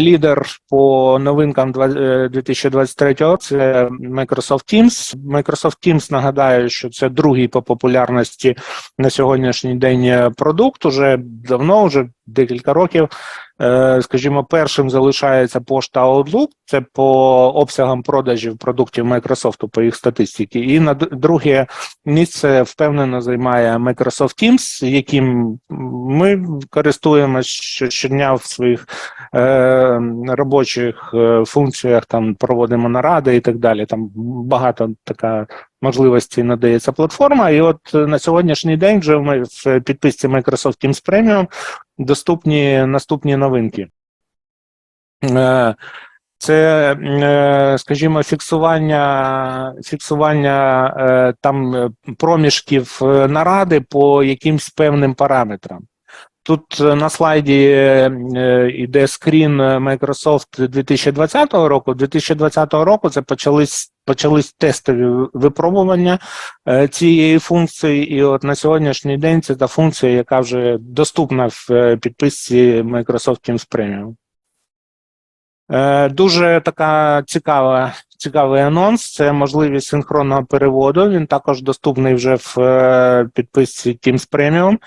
Лідер по новинкам два- е, 2023 року це Microsoft Teams. Microsoft Teams нагадаю, що це другий по популярності на сьогоднішній день е, продукт. Уже давно, вже декілька років. Е, Скажімо, першим залишається пошта Outlook, це по обсягам продажів продуктів Microsoft по їх статистиці. І на друге місце впевнено займає Microsoft Teams, яким ми користуємося щодня в своїх е, робочих е, функціях, там проводимо наради і так далі. Там багато така можливості надається платформа. І от е, на сьогоднішній день вже ми в підписці Microsoft Teams Premium доступні наступні новинки. Е, Це, е, скажімо, фіксування, фіксування там проміжків наради по якимсь певним параметрам. Тут е, на слайді е, е, йде скрін е, Microsoft 2020 року. 2020 року це почались, почались тестові випробування е, цієї функції, і от на сьогоднішній день це та функція, яка вже доступна в е, підписці Microsoft Teams Premium. Е, Дуже така цікава, цікавий анонс. Це можливість синхронного переводу. Він також доступний вже в е, підписці Teams Premium.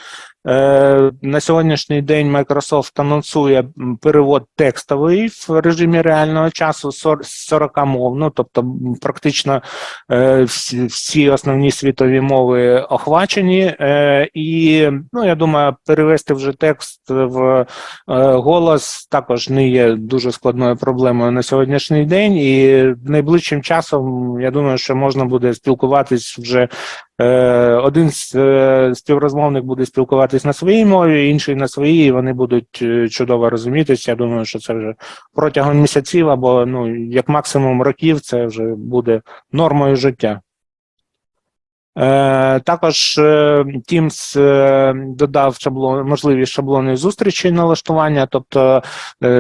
Е, На сьогоднішній день Microsoft анонсує перевод текстовий в режимі реального часу сор- 40 мов. Ну тобто, практично е, всі, основні світові мови охвачені. Е, І ну я думаю, перевести вже текст в голос також не є дуже складною проблемою на сьогоднішній день, і найближчим часом я думаю, що можна буде спілкуватись вже. Е, Один з е, співрозмовник буде спілкуватись на своїй мові, інший на своїй. і Вони будуть е, чудово розумітись. Я думаю, що це вже протягом місяців або ну як максимум років, це вже буде нормою життя. Е, також е, Teams е, додав шаблон, можливість шаблонної зустрічі налаштування, тобто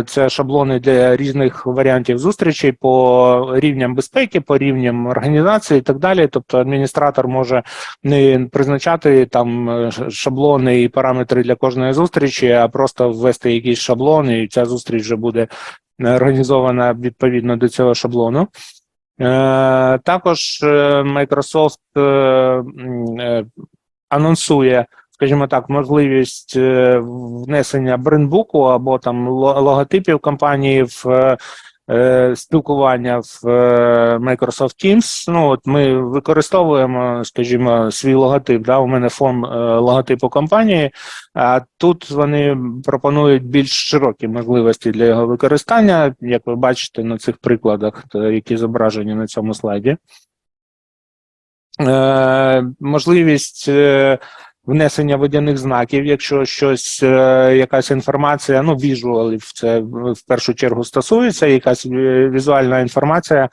це шаблони для різних варіантів зустрічей по рівням безпеки, по рівням організації і так далі. Тобто адміністратор може не призначати там шаблони і параметри для кожної зустрічі, а просто ввести якийсь шаблон, і ця зустріч вже буде організована відповідно до цього шаблону. Е, Також е, Microsoft е, анонсує, скажімо так, можливість внесення брендбуку або там ло- логотипів компанії в спілкування в е, Microsoft Teams. Ну, от ми використовуємо, скажімо, свій логотип. Да? У мене фон е, логотипу компанії, а тут вони пропонують більш широкі можливості для його використання, як ви бачите на цих прикладах, які зображені на цьому слайді. Е, можливість е, внесення водяних знаків, якщо щось, е, якась інформація, ну, віжуалів, це в першу чергу стосується, якась візуальна інформація,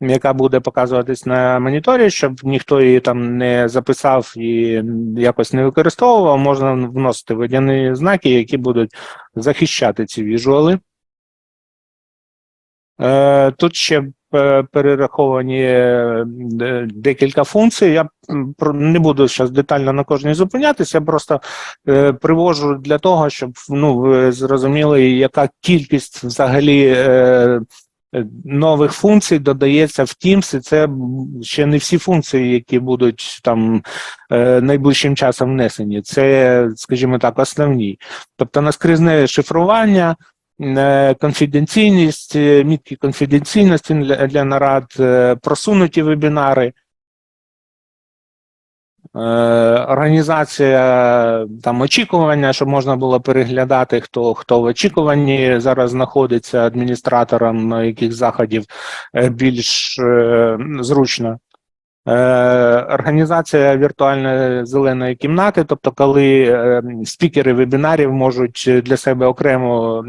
яка буде показуватись на моніторі, щоб ніхто її там не записав і якось не використовував, можна вносити водяні знаки, які будуть захищати ці віжуали. Е, Тут ще перераховані е, декілька функцій. Я не буду зараз детально на кожній зупинятися, я просто е, привожу для того, щоб ну, ви зрозуміли, яка кількість взагалі е, е, нових функцій додається в Teams, і це ще не всі функції, які будуть там е, найближчим часом внесені. Це, скажімо так, основні. Тобто наскрізне шифрування, е, конфіденційність, е, мітки конфіденційності для, для нарад, е, просунуті вебінари, е, організація там очікування, щоб можна було переглядати, хто, хто в очікуванні зараз знаходиться адміністратором е, яких заходів більш е, зручно. Е, Організація віртуальної зеленої кімнати, тобто, коли е, спікери вебінарів можуть для себе окремо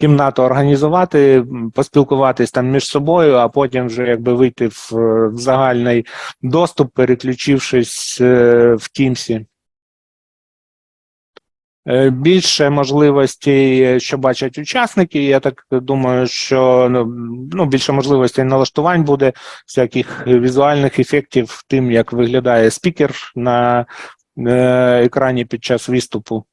кімнату організувати, поспілкуватись там між собою, а потім вже якби вийти в, загальний доступ, переключившись е, в Тімсі. Е, Більше можливостей, е, що бачать учасники. Я так думаю, що ну, ну, більше можливостей налаштувань буде всяких візуальних ефектів тим, як виглядає спікер на е, екрані під час виступу.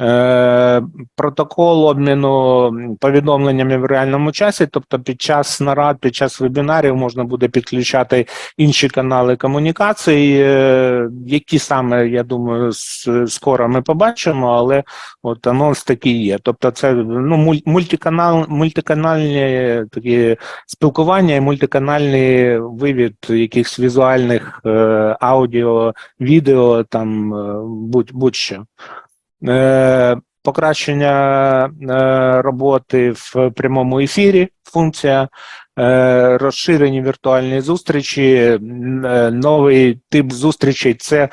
Е, протокол обміну повідомленнями в реальному часі, тобто під час нарад, під час вебінарів можна буде підключати інші канали комунікації, е, які саме, я думаю, скоро ми побачимо, але от анонс такий є. Тобто, це ну, мультиканал, мультиканальні такі спілкування і мультиканальний вивід якихось візуальних е, аудіо, відео, там е, будь, будь-що. Е, покращення е, роботи в прямому ефірі, функція, е, розширені віртуальні зустрічі, новий тип зустрічей це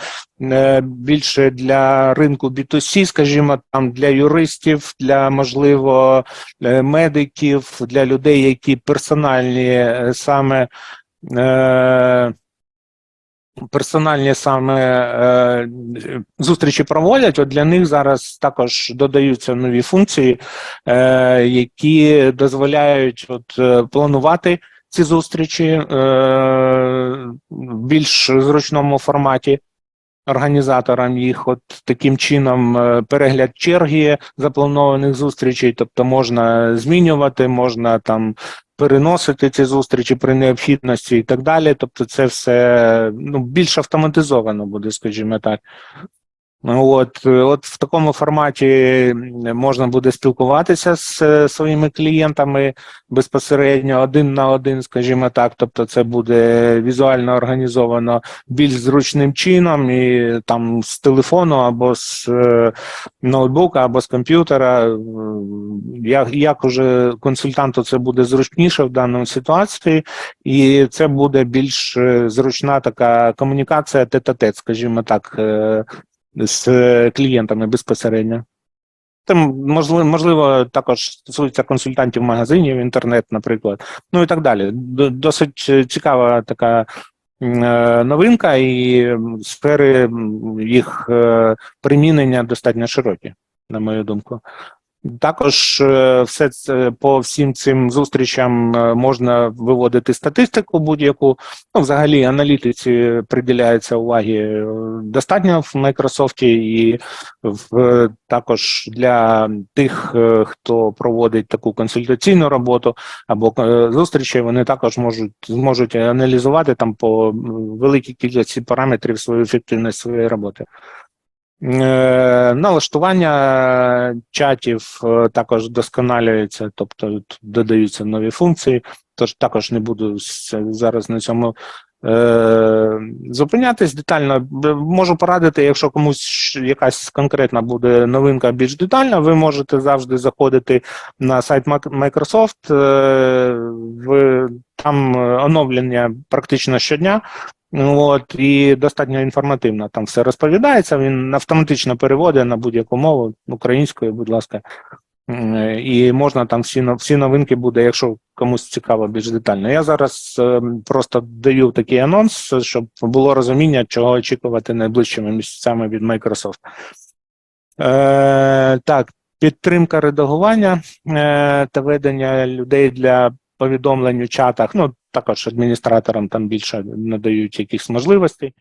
більше для ринку B2C, скажімо, там для юристів, для можливо медиків, для людей, які персональні саме. Персональні саме е, зустрічі проводять, от для них зараз також додаються нові функції, е, які дозволяють от, е, планувати ці зустрічі е, в більш зручному форматі. Організаторам їх, от таким чином е, перегляд черги запланованих зустрічей, тобто можна змінювати, можна там переносити ці зустрічі при необхідності і так далі. Тобто, це все ну, більш автоматизовано буде, скажімо так. От, е, от в такому форматі можна буде спілкуватися з е, своїми клієнтами безпосередньо один на один, скажімо так. Тобто, це буде візуально організовано більш зручним чином, і там з телефону або з е, ноутбука, або з комп'ютера. Як, як уже консультанту це буде зручніше в даній ситуації, і це буде більш е, зручна така комунікація тет-а-тет, скажімо так. З е, клієнтами безпосередньо. Там можливо, можливо, також стосується консультантів магазинів, інтернет, наприклад, ну і так далі. Досить е, цікава така е, новинка, і сфери їх примінення достатньо широкі, на мою думку. Також е, все це по всім цим зустрічам е, можна виводити статистику будь-яку. Ну, взагалі, аналітиці приділяється уваги е, достатньо в Microsoft і в е, також для тих, е, хто проводить таку консультаційну роботу або е, зустрічі, вони також можуть зможуть аналізувати там по великій кількості параметрів свою ефективність своєї роботи. Е, Налаштування чатів е, також вдосконалюється, тобто додаються нові функції. Тож також не буду зараз на цьому е, зупинятись детально. Можу порадити, якщо комусь якась конкретна буде новинка більш детальна, ви можете завжди заходити на сайт Microsoft. Е, в, там е, оновлення практично щодня. От, і достатньо інформативно там все розповідається. Він автоматично переводить на будь-яку мову українською, будь ласка. І можна там всі всі новинки буде, якщо комусь цікаво більш детально. Я зараз е, просто даю такий анонс, щоб було розуміння, чого очікувати найближчими місяцями від Microsoft. Е, так, підтримка редагування е, та ведення людей для повідомлень у чатах. Ну, також адміністраторам там більше надають якихось можливостей.